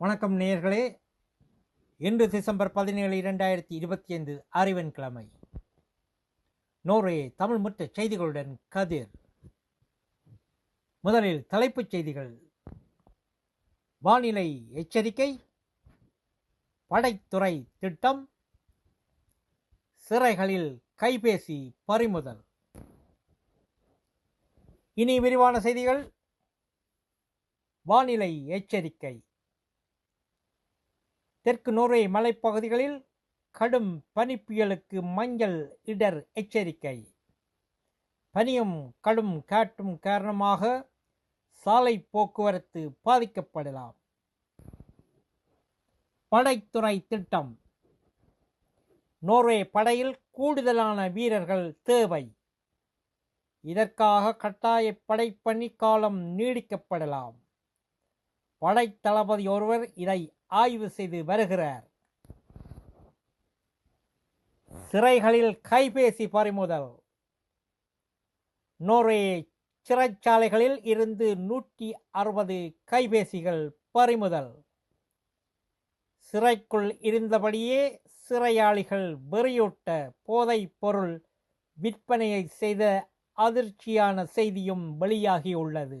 வணக்கம் நேர்களே இன்று டிசம்பர் பதினேழு இரண்டாயிரத்தி இருபத்தி ஐந்து அறிவன் கிழமை. நோரே தமிழ் முற்ற செய்திகளுடன் கதிர். முதலில் தலைப்புச் செய்திகள். வானிலை எச்சரிக்கை. படைத்துறை திட்டம். சிறைகளில் கைபேசி பறிமுதல். இனி விரிவான செய்திகள். வானிலை எச்சரிக்கை. தெற்கு நோர்வே மலைப்பகுதிகளில் கடும் பனிப்புயலுக்கு மஞ்சள் இடர் எச்சரிக்கை. பனியும் கடும் காற்றும் காரணமாக சாலை போக்குவரத்து பாதிக்கப்படலாம். படைத்துறை திட்டம். நோர்வே படையில் கூடுதலான வீரர்கள் தேவை. இதற்காக கட்டாய படைப்பணி காலம் நீடிக்கப்படலாம். படைத்தளபதி ஒருவர் இதை ஆய்வு செய்து வருகிறார். சிறைகளில் கைபேசி பறிமுதல். நோர்வே சிறைச்சாலைகளில் இருந்து நூற்றி அறுபது கைபேசிகள் பறிமுதல். சிறைக்குள் இருந்தபடியே சிறையாளிகள் வெறியூட்ட போதைப் பொருள் விற்பனையை செய்த அதிர்ச்சியான செய்தியும் வெளியாகியுள்ளது.